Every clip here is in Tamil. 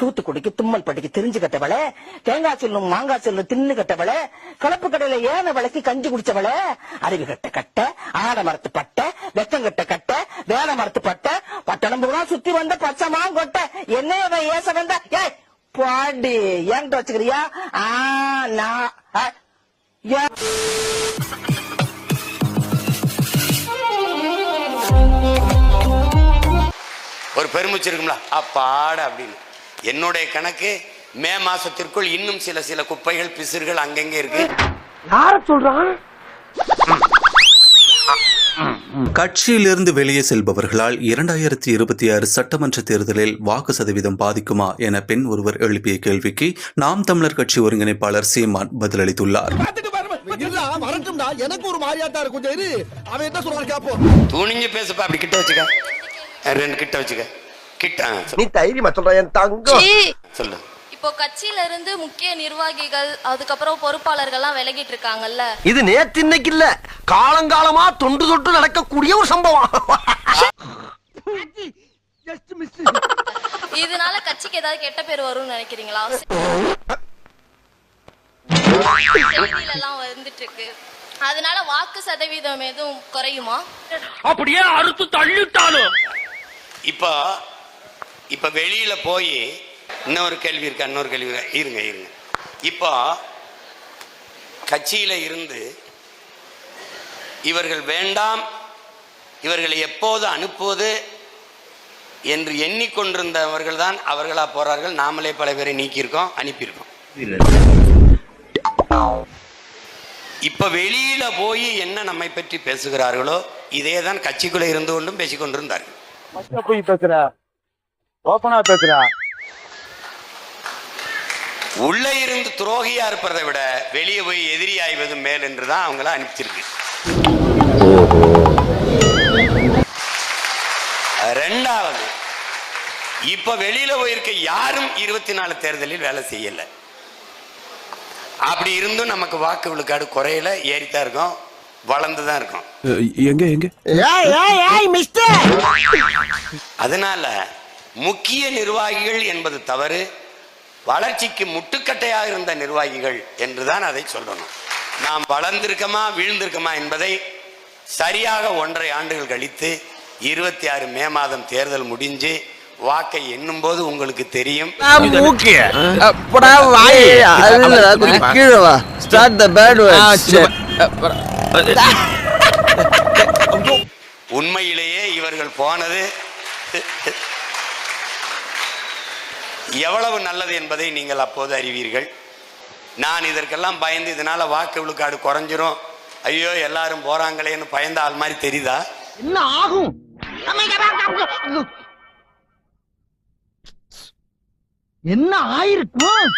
தூத்துக்குடிக்கு தும்மல் படிக்கு தெரிஞ்சு கட்டவளே தேங்காய் சொல்லும் மாங்காய் சொல்லும் தின்னு கட்டவளே கலப்பு கடையில ஏன விளக்கி கஞ்சி குடிச்சவளே அருவி கட்ட கட்ட ஆட மரத்து பட்ட வெத்தங்கட்ட கட்ட கட்ட வேலை மரத்து பட்ட பட்டணம் பூரா சுத்தி வந்த பச்சைமா கொட்ட என்ன ஏச வந்த ஏய் பாடி ஏன்ட்டு வச்சுக்கிறியா? ஆ நான் ஒரு பெருமிச்சு இருக்கும்ல அப்பாட அப்படின்னு. என்னுடைய கணக்கு மே மாசத்திற்குள் இன்னும் சில சில குப்பைகள் பிசிறுகள் அங்கங்கே இருக்கு. யார சொல்றான்? கட்சியிலிருந்து வெளியே செல்பவர்களால் இரண்டாயிரத்தி இருபத்தி ஆறு சட்டமன்ற தேர்தலில் வாக்கு சதவீதம் பாதிக்குமா என பெண் ஒருவர் எழுப்பிய கேள்விக்கு நாம் தமிழர் கட்சி ஒருங்கிணைப்பாளர் சீமான் பதிலளித்துள்ளார். எனக்கு ஒரு மாதிரியாட்டா இருக்கும் இரு அவன் என்ன சொல்றான் கேப்போம். துணிஞ்சு பேசுப்பா அப்படி கிட்ட வச்சுக்க. ரெண்டு கிட்ட வச்சுக்க. கிட்ட நீ. தைரியமா சொல்ற என் தங்கம். சொல்லு. இப்போ கட்சியில இருந்து முக்கிய நிர்வாகிகள் அதுக்கப்புறம் பொறுப்பாளர்கள்லாம் விலகிட்டு இருக்காங்கல்ல. இது நேத்து இன்னைக்கு இல்ல. காலங்காலமா தொண்டு தொட்டு நடக்கக்கூடிய ஒரு சம்பவம். இதனால கட்சிக்கு ஏதாவது கெட்ட பேர் வரும்னு நினைக்கிறீங்களா? செய்தியில எல்லாம் வந்துட்டு இருக்கு அதனால வாக்கு சதவீதம் எதுவும் குறையுமா? அப்படியே அறுத்து தள்ளிட்டாலும். இப்போ இப்போ வெளியில போய் இன்னொரு கேள்வி இருக்கா இன்னொரு கேள்வி இருங்க இருங்க. இப்போ கட்சியில இருந்து இவர்கள் வேண்டாம் இவர்களை எப்போது அனுப்புவது என்று எண்ணிக்கொண்டிருந்தவர்கள் தான் அவர்களா போறார்கள். நாமளே பல பேரை நீக்கியிருக்கோம் அனுப்பியிருக்கோம். இப்ப வெளியில போய் என்ன நம்மை பற்றி பேசுகிறார்களோ இதே தான் கட்சிக்குள்ள இருந்து கொண்டும் பேசிக்கொண்டிருந்தார்கள். ஓப்பனா பேசுற உள்ள இருந்து துரோகியா இருப்பதை விட வெளியே போய் எதிரி ஆய்வது மேல் என்று தான் அவங்கள அனுப்பிச்சிருக்கு. ரெண்டாவது இப்ப வெளியில போயிருக்க யாரும் இருபத்தி நாலு தேர்தலில் வேலை செய்யல. அப்படி இருந்தும் நமக்கு வாக்கு விழுக்காடு குறையல ஏறித்தான் இருக்கும் வளர்ந்து தான் இருக்கும். எங்க எங்க? அதனால முக்கிய நிர்வாகிகள் என்பது தவறு. வளர்ச்சிக்கு முட்டுக்கட்டையாக இருந்த நிர்வாகிகள் என்றுதான் அதை சொல்லணும். நாம் வளர்ந்திருக்கமா வீழ்ந்திருக்கமா என்பதை சரியாக ஒன்றரை ஆண்டுகள் கழித்து இருபத்தி ஆறு மே மாதம் தேர்தல் முடிஞ்சு வாக்கை எண்ணும் போது உங்களுக்கு தெரியும். உண்மையிலேயே இவர்கள் போனது எவ்வளவு நல்லது என்பதை நீங்கள் அப்போது அறிவீர்கள். நான் இதற்கெல்லாம் பயந்து இதனால வாக்கு விழுக்காடு குறைஞ்சிரும். ஐயோ எல்லாரும் போறாங்களேன்னு பயந்த ஆள் மாதிரி தெரியுதா? என்ன ஆகும்? என்ன ஆயிருக்கும்?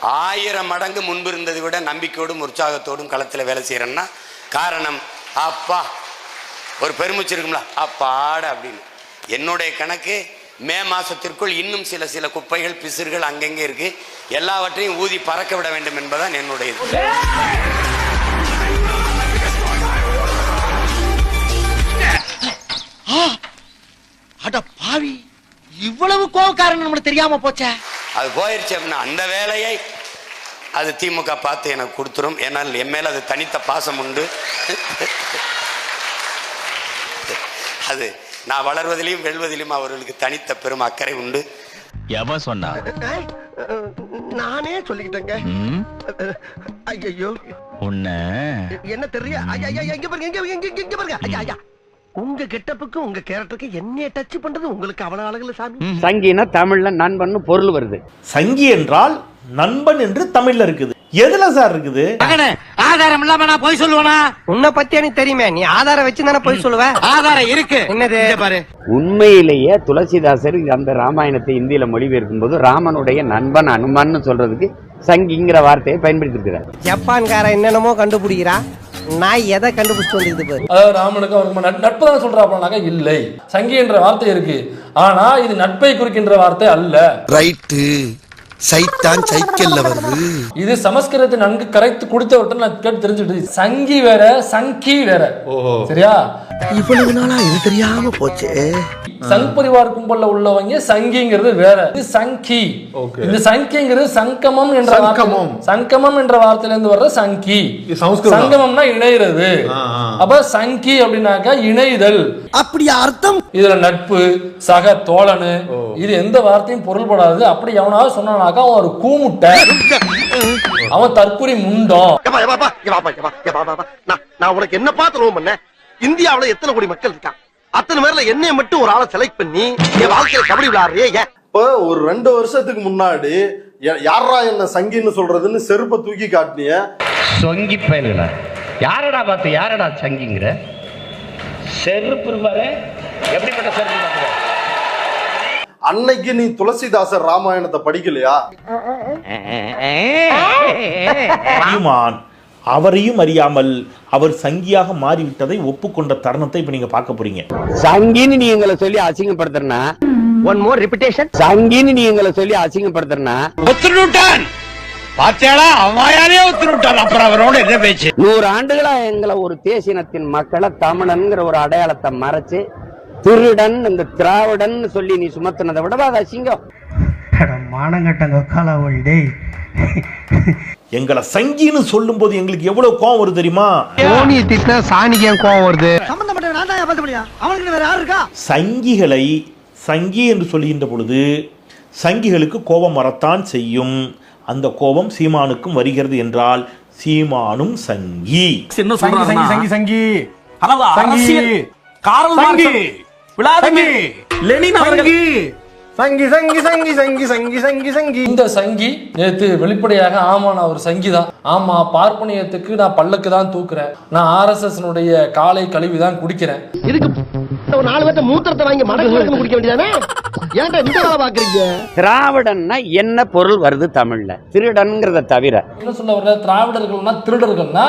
ஆயிரம் மடங்கு முன்பு இருந்ததை விட நம்பிக்கையோடும் உற்சாகத்தோடும் களத்தில் வேலை செய்யறேன்னா காரணம் அப்பா. ஒரு பெருமிச்சு இருக்கும்ல அப்பாட அப்படின்னு. என்னுடைய கணக்கு மே மாசத்திற்குள் இன்னும் சில சில குப்பைகள் பிசிறுகள் அங்கங்கே இருக்கு. எல்லாவற்றையும் ஊதி பறக்க விட வேண்டும் என்பதுதான் என்னுடைய பாவி இவ்வளவு கோவக்காரன் நம்மளுக்கு தெரியாம போச்சே. அது போயிருச்சு அப்படின்னா அந்த வேலையை அது திமுக பார்த்து எனக்கு கொடுத்துரும். ஏன்னால் என் மேல அது தனித்த பாசம் உண்டு. அது நான் வளர்வதிலையும் வெல்வதிலும் அவர்களுக்கு தனித்த பெரும் அக்கறை உண்டு. எவன் சொன்னா? நானே சொல்லிக்கிட்டேங்க. ஐயோ உன்ன? என்ன தெரியல ஐயா பாருங்க பாருங்க. ஐயா ஐயா. உங்க கெட்டப்புக்கு உங்க கேரக்டருக்கு என்னைய டச் பண்றது உங்களுக்கு அவ்வளவு அழகுல சாமி? சங்கினா தமிழ்ல நண்பன்னு பொருள் வருது. சங்கி என்றால் நண்பன் என்று தமிழ்ல இருக்குது. எதுல சார் இருக்குது? ஆதாரம் இல்லாம நான் போய் சொல்லுவேனா? உன்னை பத்தி எனக்கு தெரியுமே. நீ ஆதாரம் வச்சு தானே போய் சொல்லுவ? ஆதாரம் இருக்கு. என்னது? பாரு. உண்மையிலேயே துளசிதாசர் அந்த ராமாயணத்தை இந்தியில மொழிபெயர்க்கும் போது ராமனுடைய நண்பன் அனுமான்னு சொல்றதுக்கு சங்கிங்கிற வார்த்தையை பயன்படுத்திருக்கிறார். ஜப்பான்கார என்னென்னமோ கண்டுபிடிக்கிறா. நான் எதை கண்டுபிடிச்சிட்டு வந்துருக்குது பாரு. அதாவது ராமனுக்கு அவருக்கு நட்- நட்பு தான் சொல்றாப்லனாக்கா இல்லை. சங்கி என்ற வார்த்தை இருக்கு. ஆனா இது நட்பை குறிக்கின்ற வார்த்தை அல்ல. ரைட்டு சைத்தான் சைக்கிள்ல வருது. இது சமஸ்கிருதத்தை நன்கு கரைத்து குடித்தவர்கிட்ட நான் கேட்டு தெரிஞ்சுட்டு சங்கி வேற சங்கி வேற. சரியா? இவ்வளவு நாளா இது தெரியாம போச்சு. சங் பரிவார் கும்பல்ல உள்ளவங்க சங்கிங்கிறது வேற. இது சங்கி. இந்த சங்கிங்கிறது சங்கமம் என்ற சங்கமம். வார்த்தை- சங்கமம். என்ற வார்த்தையில இருந்து வர்ற சங்கி. சங்கமம்னா ஆ. அப்ப சங்கி அப்படின்னாக்கா இணைதல். அப்படியா அர்த்தம் இதுல நட்பு சக தோழனு இது எந்த வார்த்தையும் பொருள்படாது. அப்படி எவனாவது சொன்னானாக்கா அவன் ஒரு கூமுட்டை. அவன் தற்குறி முண்டம். நான் உனக்கு என்ன பார்த்து ரோம் பண்ண இந்தியாவுல எத்தனை கோடி மக்கள் இருக்கான்? அத்தனை பேர்ல என்னைய மட்டும் ஒரு ஆளை செலக்ட் பண்ணி என் வாழ்க்கையில கபடி விளையாடுறியே ஏன்? இப்போ ஒரு ரெண்டு வருஷத்துக்கு முன்னாடி யாரா என்ன சங்கின்னு சொல்றதுன்னு செருப்பை தூக்கி காட்டினிய. சொங்கி பயலுல யாரடா பார்த்து யாரடா சங்கிங்கிற? செருப்பு பாரு எப்படிப்பட்ட செருப்பு பாக்குற அன்னைக்கு நீ துளசிதாசர் ராமாயணத்தை படிக்கலையா அவரையும் அறியாமல் அவர் சங்கியாக மாறிவிட்டதை ஒப்புக்கொண்ட தருணத்தை இப்ப நீங்க பார்க்க போறீங்க சங்கின்னு நீ எங்களை சொல்லி அசிங்கப்படுத்துறனா ஒன் மோர் ரிப்பிட்டேஷன் சங்கின்னு நீ எங்களை சொல்லி அசிங்கப்படுத்துறனா ஒத்துனுட்டான் பாத்தியாடா அவன் ஒத்துனுட்டான் அப்புறம் அவரோட என்ன பேச்சு? நூறு ஆண்டுகளா எங்களை ஒரு தேசினத்தின் மக்களை தமிழன்ங்கிற ஒரு அடையாளத்தை மறைச்சு திருடன் இந்த திராவிடன் சொல்லி நீ சுமத்துனதை விட அது அசிங்கம்? மானங்கட்டங்க காலாவல் டேய். எங்களை சங்கின்னு சொல்லும்போது எங்களுக்கு எவ்வளவு கோவம் வருது தெரியுமா? தோனியை திட்டினா சாணிக்கு ஏன் கோவம் வருது? சங்கிகளை சங்கி என்று சொல்லுகின்ற பொழுது சங்கிகளுக்கு கோபம் வரத்தான் செய்யும். அந்த கோபம் சீமானுக்கும் வருகிறது என்றால் சீமானும் சங்கி. என்ன சொல்றாங்க சங்கி சங்கி அதாவது அரசியல் காரல் மார்க்ஸ் விளாடிமிர் லெனின் அவர்கள் சங்கி சங்கி சங்கி சங்கி சங்கி சங்கி சங்கி. இந்த சங்கி நேத்து வெளிப்படையாக ஆமா நான் ஒரு சங்கி தான் ஆமா பார்ப்பனியத்துக்கு நான் பல்லக்கு தான் தூக்குறேன். நான் ஆர்எஸ்எஸ் காலை கழுவி தான் குடிக்கிறேன். இதுக்கு ஒரு நாலு பேர்த்த மூத்திரத்தை வாங்கி மடங்கு குடிக்க வேண்டியதானே? ஏன்டா இந்த வேலை பாக்குறீங்க திராவிடன்னா என்ன பொருள் வருது தமிழ்ல? திருடன்ங்கிறத தவிர. என்ன சொல்ல வர்ற? திராவிடர்கள்னா திருடர்கள்னா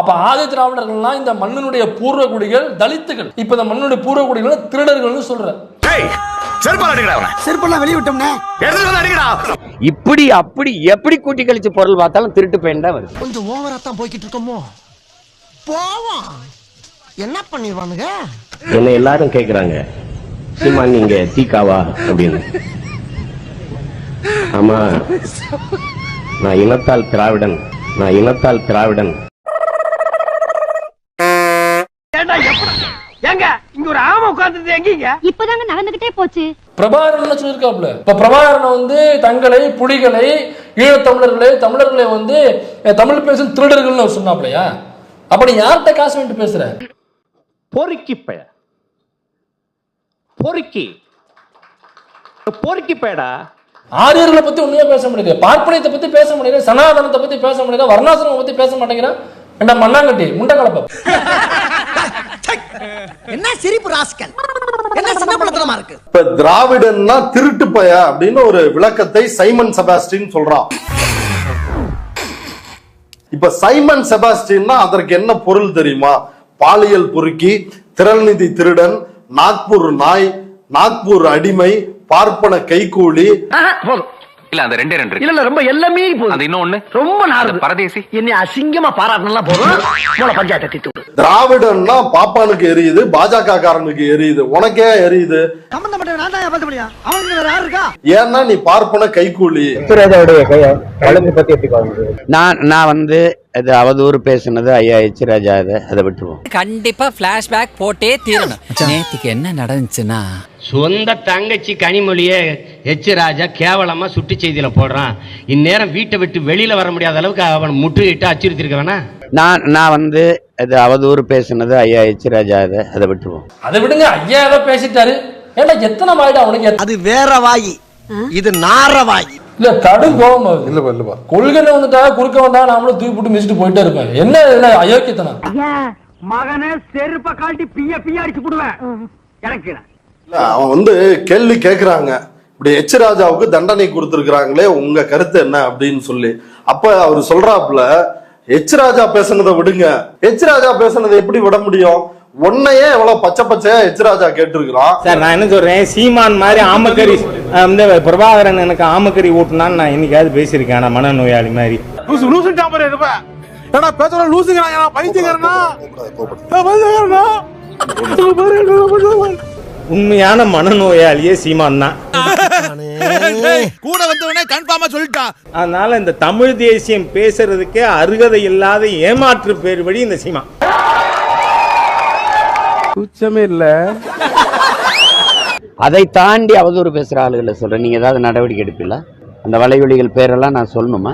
அப்ப ஆதி திராவிடர்கள்னா இந்த மண்ணினுடைய பூர்வ குடிகள் தலித்துகள். இப்ப இந்த மண்ணுடைய பூர்வ குடிகள் திருடர்கள்னு சொல்ற. செருப்பெல்லாம் வெளிய விட்டோம்னே. இப்படி அப்படி எப்படி கூட்டி கழிச்சு பொருள் பார்த்தாலும் திருட்டு பையன் தான் வருது. கொஞ்சம் ஓவரா தான் போய்கிட்டு இருக்கோமோ? போவோம். என்ன பண்ணிடுவானுங்க? என்ன எல்லாரும் கேக்குறாங்க. சீமா நீங்க தீக்காவா அப்படின்னு. ஆமா. நான் இனத்தால் திராவிடன். நான் இனத்தால் திராவிடன் ஏண்டா எப்படி ஏங்க இங்க ஒரு ஆமை உட்கார்ந்தது எங்கீங்க இப்பதாங்க நடந்துகிட்டே போச்சு. பிரபாகரன் சொல்லியிருக்காப்ல இப்ப பிரபாகரன் வந்து தங்களை புலிகளை ஈழத்தமிழர்களை தமிழர்களை வந்து தமிழ் பேசும் திருடர்கள்னு அவர் சொன்னாப்லையா அப்ப நீ யார்கிட்ட காசு வேண்டி பேசுற? பொறுக்கி பெய பொறுக்கி. பொறுக்கி பேடா ஆரியர்களை பத்தி ஒண்ணுமே பேச முடியாது பார்ப்பனியத்தை பத்தி பேச முடியாது சனாதனத்தை பத்தி பேச முடியாது வர்ணாசிரமம் பத்தி பேச மாட்டேங்கிறான். ஏண்டா மண்ணாங்கட்டி? முண்டை கலப்பம் என்ன சிரிப்பு ராஸ்கல்? என்ன இருக்கு? இப்ப திராவிடன்னா திருட்டு பய அப்படின்னு ஒரு விளக்கத்தை சைமன் செபாஸ்டின் சொல்றான். இப்ப சைமன் செபாஸ்டின்னா அதற்கு என்ன பொருள் தெரியுமா? பாலியல் பொறுக்கி திரள்நிதி திருடன் நாக்பூர் நாய் நாக்பூர் அடிமை பார்ப்பன கைகூலி. இல்ல அந்த ரெண்டே ரெண்டு இல்ல இல்ல ரொம்ப எல்லாமே போதும். அது இன்னொன்னு? ரொம்ப நாடு பரதேசி? என்னை அசிங்கமா பாராட்டினா போதும். மூல பஞ்சாயத்தை திட்டு விடு. திராவிடன்னா பாப்பானுக்கு எரியுது பாஜக காரனுக்கு எரியுது உனக்கே எரியுது. சம்பந்தப்பட்ட நான் தான் பார்த்த முடியா அவனுக்கு வேற யாரு இருக்கா? ஏன்னா நீ பார்ப்பன கைகூலி. நான் நான் வந்து இது அவதூறு பேசுனது ஐயா எச் ராஜா இது அதை விட்டுருவோம். கண்டிப்பா பிளாஷ்பேக் போட்டே தீரணும். நேத்துக்கு என்ன நடந்துச்சுன்னா சொந்த தங்கச்சி கனிமொழியே எச் ராஜா கேவலமா சுட்டு செய்தியில போடுறான். இந்நேரம் வீட்டை விட்டு வெளியில வர முடியாத அளவுக்கு அவன் முற்றுகிட்டு அச்சுறுத்திருக்க வேணா நான் நான் வந்து இது அவதூறு பேசுனது ஐயா எச் ராஜா இது அதை விட்டுருவோம். அதை விடுங்க ஐயா ஏதோ பேசிட்டாரு. ஏண்டா எத்தனை வாய்டா எத்த- அது வேற வாயி. இது நார வாயி. இல்ல கடும் கோபம் இல்லப்பா இல்லப்பா கொள்கை வந்துட்டா குறுக்க வந்தா நாமளும் தூக்கி போட்டு மிதிச்சுட்டு போயிட்டே இருப்பேன். என்ன இதுல அயோக்கியத்தனம்? மகனே செருப்ப காட்டி பிய பிய அடிச்சு போடுவேன். எனக்கு இல்ல, அவன் வந்து கேள்வி கேக்குறாங்க. இப்படி எச் ராஜாவுக்கு தண்டனை கொடுத்திருக்கிறாங்களே உங்க கருத்து என்ன அப்படின்னு சொல்லி. அப்ப அவர் சொல்றாப்புல எச் ராஜா பேசுனதை விடுங்க. எச் ராஜா பேசுனதை எப்படி விட முடியும்? உன்னையே எவ்வளவு பச்சை பச்சையா எச் ராஜா கேட்டிருக்கிறான். சார் நான் என்ன சொல்றேன்? சீமான் மாதிரி ஆமக்கறி இந்த பிரபாகரன் எனக்கு ஆமக்கறி ஊட்டினான்னு நான் என்னைக்காவது பேசியிருக்கேன். ஆனா மனநோயாளி மாதிரி. லூசு லூசு டாம்பர் இருப்ப ஏடா பேசுற பைத்தியக்காரனா? உண்மையான மனநோயாளியே சீமான் தான். கூட வந்தவனே கன்ஃபார்மா சொல்லிட்டான் அதனால இந்த தமிழ் தேசியம் பேசுறதுக்கே அருகதை இல்லாத ஏமாற்று பேர் வழி இந்த சீமா. குச்சமே இல்ல. அதை தாண்டி அவதூறு பேசுற ஆளுகளை சொல்றேன். நீங்க ஏதாவது நடவடிக்கை எடுப்பீங்களா? அந்த வலைவலிகள் பேரெல்லாம் நான் சொல்லணுமா?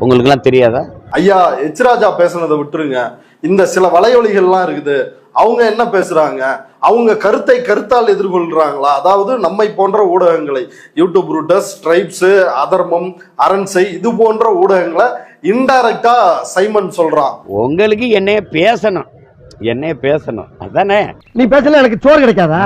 உங்களுக்கெல்லாம் தெரியாதா? ஐயா எச் ராஜா பேசுனதை விட்டுருங்க. இந்த சில வலையொலிகள்லாம் இருக்குது. அவங்க என்ன பேசுறாங்க? அவங்க கருத்தை கருத்தால் எதிர்கொள்றாங்களா? அதாவது நம்மை போன்ற ஊடகங்களை யூடியூப் ரூட்டர்ஸ் ட்ரைப்ஸ் அதர்மம் அரண்சை இது போன்ற ஊடகங்களை இன்டைரக்டா சைமன் சொல்றான். உங்களுக்கு என்னைய பேசணும். என்னைய பேசணும். அதானே? நீ பேசல எனக்கு சோறு கிடைக்காதா?